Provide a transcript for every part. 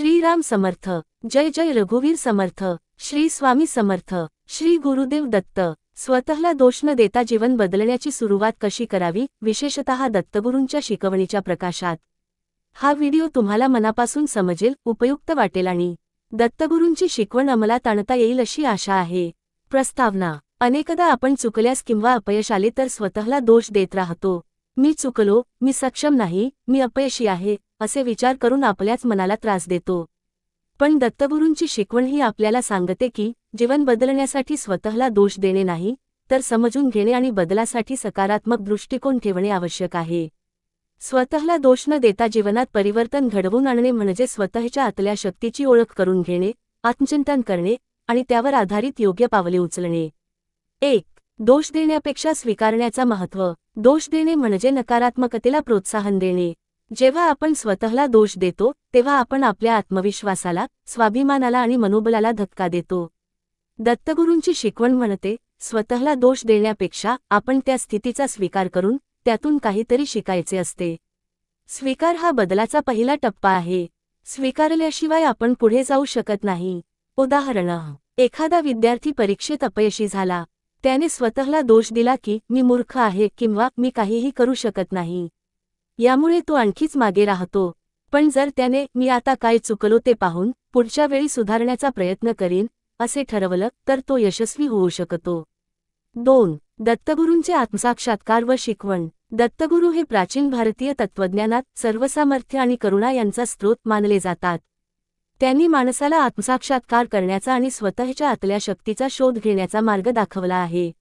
श्रीराम समर्थ जय जय रघुवीर समर्थ श्री स्वामी समर्थ श्री गुरुदेव दत्त स्वतःला दोष न देता जीवन बदलण्याची सुरुवात कशी करावी विशेषतः दत्तगुरूंच्या शिकवणीच्या प्रकाशात. हा व्हिडिओ तुम्हाला मनापासून समजेल उपयुक्त वाटेल आणि दत्तगुरूंची शिकवण अंमलात आणता येईल अशी आशा आहे. प्रस्तावना अनेकदा आपण चुकल्यास किंवा अपयश आले तर स्वतःला दोष देत राहतो. मी चुकलो मी सक्षम नाही मी अपयशी आहे असे विचार करून आपल्याच मनाला त्रास देतो. पण दत्तगुरूंची शिकवण ही आपल्याला सांगते की जीवन बदलण्यासाठी स्वतःला दोष देणे नाही तर समजून घेणे आणि बदलासाठी सकारात्मक दृष्टिकोन ठेवणे आवश्यक आहे. स्वतःला दोष न देता जीवनात परिवर्तन घडवून आणणे म्हणजे स्वतःच्या आतल्या शक्तीची ओळख करून घेणे आत्मचिंतन करणे आणि त्यावर आधारित योग्य पावले उचलणे. एक दोष देण्यापेक्षा स्वीकारण्याचा महत्त्व. दोष देणे म्हणजे नकारात्मकतेला प्रोत्साहन देणे. जेव्हा आपण स्वतःला दोष देतो तेव्हा आपण आपल्या आत्मविश्वासाला स्वाभिमानाला आणि मनोबलाला धक्का देतो. दत्तगुरूंची शिकवण म्हणते स्वतःला दोष देण्यापेक्षा आपण त्या स्थितीचा स्वीकार करून त्यातून काहीतरी शिकायचे असते. स्वीकार हा बदलाचा पहिला टप्पा आहे. स्वीकारल्याशिवाय आपण पुढे जाऊ शकत नाही. उदाहरण एखादा विद्यार्थी परीक्षेत अपयशी झाला. त्याने स्वतःला दोष दिला की मी मूर्ख आहे किंवा मी काहीही करू शकत नाही. यामुळे तो आणखीच मागे राहतो. पण जर त्याने मी आता काय चुकलो ते पाहून पुढच्या वेळी सुधारण्याचा प्रयत्न करीन असे ठरवलं तर तो यशस्वी होऊ शकतो. दोन. दत्तगुरूंचे आत्मसाक्षात्कार व शिकवण. दत्तगुरू हे प्राचीन भारतीय तत्त्वज्ञानात सर्वसामर्थ्य आणि करुणा यांचा स्रोत मानले जातात. त्यांनी माणसाला आत्मसाक्षात्कार करण्याचा आणि स्वतःच्या आतल्या शक्तीचा शोध घेण्याचा मार्ग दाखवला आहे.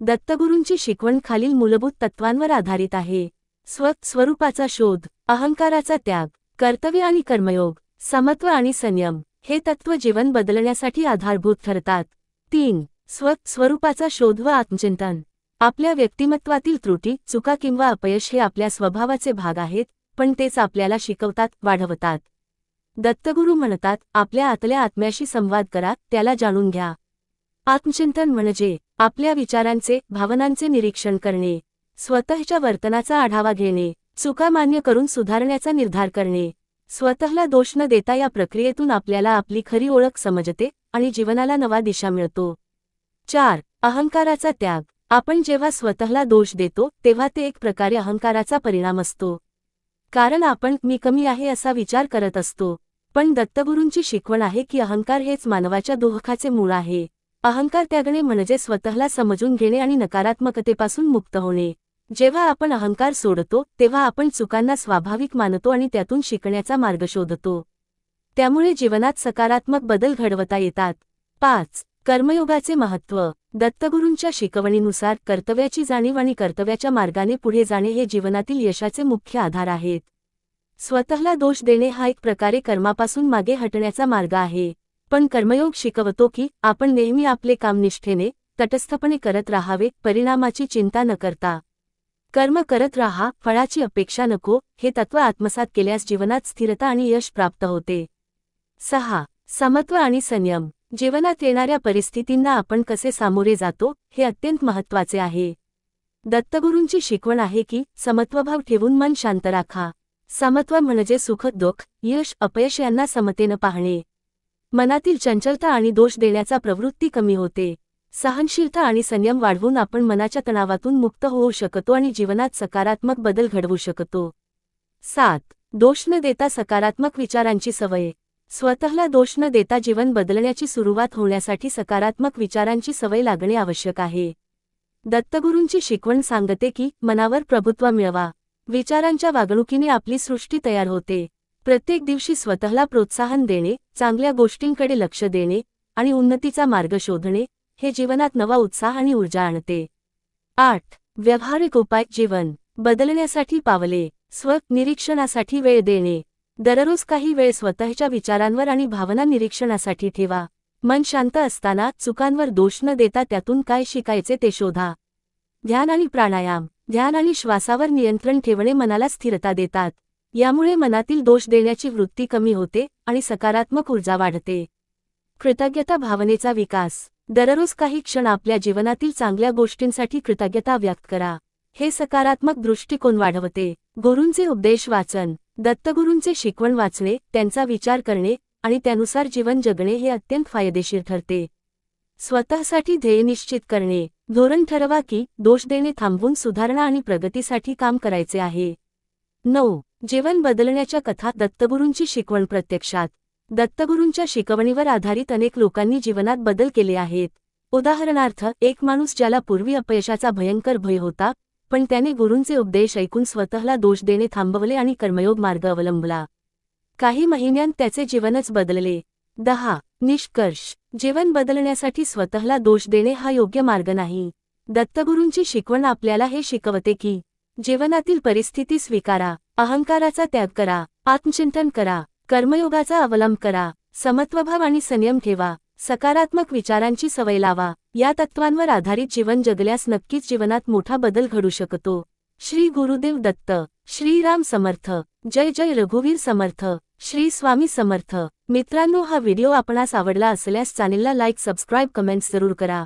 दत्तगुरूंची शिकवण खालील मूलभूत तत्वांवर आधारित आहे. स्व स्वरूपाचा शोध अहंकाराचा त्याग कर्तव्य आणि कर्मयोग समत्व आणि संयम हे तत्व जीवन बदलण्यासाठी आधारभूत ठरतात. तीन स्व स्वरूपाचा शोध व आत्मचिंतन. आपल्या व्यक्तिमत्वातील त्रुटी चुका किंवा अपयश हे आपल्या स्वभावाचे भाग आहेत पण तेच आपल्याला शिकवतात वाढवतात. दत्तगुरू म्हणतात आपल्या आतल्या आत्म्याशी संवाद करा त्याला जाणून घ्या. आत्मचिंतन म्हणजे आपल्या विचारांचे भावनांचे निरीक्षण करणे. स्वतःच्या वर्तनाचा आढावा घेणे चुका मान्य करून सुधारण्याचा निर्धार करणे. स्वतःला दोष न देता या प्रक्रियेतून आपल्याला आपली खरी ओळख समजते आणि जीवनाला नवा दिशा मिळतो. चार अहंकाराचा त्याग. आपण जेव्हा स्वतःला दोष देतो तेव्हा ते एक प्रकारे अहंकाराचा परिणाम असतो. कारण आपण मी कमी आहे असा विचार करत असतो. पण दत्तगुरूंची शिकवण आहे की अहंकार हेच मानवाच्या दोहखाचे मूळ आहे. अहंकार त्यागणे म्हणजे स्वतःला समजून घेणे आणि नकारात्मकतेपासून मुक्त होणे. जेव्हा आपण अहंकार सोडतो तेव्हा आपण चुकांना स्वाभाविक मानतो आणि त्यातून शिकण्याचा मार्ग शोधतो. त्यामुळे जीवनात सकारात्मक बदल घडवता येतात. पाच कर्मयोगाचे महत्त्व. दत्तगुरूंच्या शिकवणीनुसार कर्तव्याची जाणीव आणि कर्तव्याच्या मार्गाने पुढे जाणे हे जीवनातील यशाचे मुख्य आधार आहेत. स्वतःला दोष देणे हा एक प्रकारे कर्मापासून मागे हटण्याचा मार्ग आहे. पण कर्मयोग शिकवतो की आपण नेहमी आपले काम निष्ठेने तटस्थपणे करत राहावे परिणामाची चिंता न करता. कर्म करत राहा फळाची अपेक्षा नको हे तत्व आत्मसात केल्यास जीवनात स्थिरता आणि यश प्राप्त होते. सहा. समत्व आणि संयम. जीवनात येणाऱ्या परिस्थितींना आपण कसे सामोरे जातो हे अत्यंत महत्त्वाचे आहे. दत्तगुरूंची शिकवण आहे की समत्वभाव ठेवून मन शांत राखा. समत्व म्हणजे सुख दुःख यश अपयश यांना समतेनं पाहणे. मनातील चंचलता आणि दोष देण्याचा प्रवृत्ती कमी होते. सहनशीलता आणि संयम वाढवून आपण मनाच्या तणावातून मुक्त होऊ शकतो आणि जीवनात सकारात्मक बदल घडवू शकतो. सात दोष न देता सकारात्मक विचारांची सवय. स्वतःला दोष न देता जीवन बदलण्याची सुरुवात होण्यासाठी सकारात्मक विचारांची सवय लागणे आवश्यक आहे. दत्तगुरूंची शिकवण सांगते की मनावर प्रभुत्व मिळवा. विचारांच्या वागणुकीने आपली सृष्टी तयार होते. प्रत्येक दिवशी स्वतःला प्रोत्साहन देणे चांगल्या गोष्टींकडे लक्ष देणे आणि उन्नतीचा मार्ग शोधणे हे जीवनात नवा उत्साह आणि ऊर्जा आणते. आठ. व्यावहारिक उपाय जीवन. बदलण्यासाठी पावले स्व निरीक्षणासाठी वेळ देणे. दररोज काही वेळ स्वतःच्या विचारांवर आणि भावना निरीक्षणासाठी ठेवा. मन शांत असताना चुकांवर दोष न देता त्यातून काय शिकायचे ते शोधा. ध्यान आणि प्राणायाम. ध्यान आणि श्वासावर नियंत्रण ठेवणे मनाला स्थिरता देतात. यामुळे मनातील दोष देण्याची वृत्ती कमी होते आणि सकारात्मक ऊर्जा वाढते. कृतज्ञता भावनेचा विकास. दररोज काही क्षण आपल्या जीवनातील चांगल्या गोष्टींसाठी कृतज्ञता व्यक्त करा. हे सकारात्मक दृष्टिकोन वाढवते. गुरूंचे उपदेश वाचन दत्तगुरूंचे शिकवण वाचणे त्यांचा विचार करणे आणि त्यानुसार जीवन जगणे हे अत्यंत फायदेशीर ठरते. स्वतःसाठी ध्येय निश्चित करणे धोरण ठरवा की दोष देणे थांबवून सुधारणा आणि प्रगतीसाठी काम करायचे आहे. नऊ. जीवन बदलण्याच्या कथा दत्तगुरूंची शिकवण प्रत्यक्षात. दत्तगुरूंच्या शिकवणीवर आधारित अनेक लोकांनी जीवनात बदल केले आहेत. उदाहरणार्थ एक माणूस ज्याला पूर्वी अपयशाचा भयंकर भय होता पण त्याने गुरूंचे उपदेश ऐकून स्वतःला दोष देणे थांबवले आणि कर्मयोग मार्ग अवलंबला. काही महिन्यांत त्याचे जीवनच बदलले. दहा. निष्कर्ष. जीवन बदलण्यासाठी स्वतःला दोष देणे हा योग्य मार्ग नाही. दत्तगुरूंची शिकवण आपल्याला हे शिकवते की जीवनातील परिस्थिती स्वीकारा अहंकाराचा त्याग करा आत्मचिंतन करा कर्मयोगाचा अवलंब करा. समत्वभाव आणि संयम ठेवा. सकारात्मक विचारांची सवय लावा. या तत्वांवर आधारित जीवन जगल्यास नक्कीच जीवनात मोठा बदल घडू शकतो. श्री गुरुदेव दत्त. श्रीराम समर्थ. जय जय रघुवीर समर्थ. श्री स्वामी समर्थ. मित्रांनो हा व्हिडिओ आपणास आवडला असल्यास चॅनेलला लाईक सबस्क्राईब कमेंट्स जरूर करा.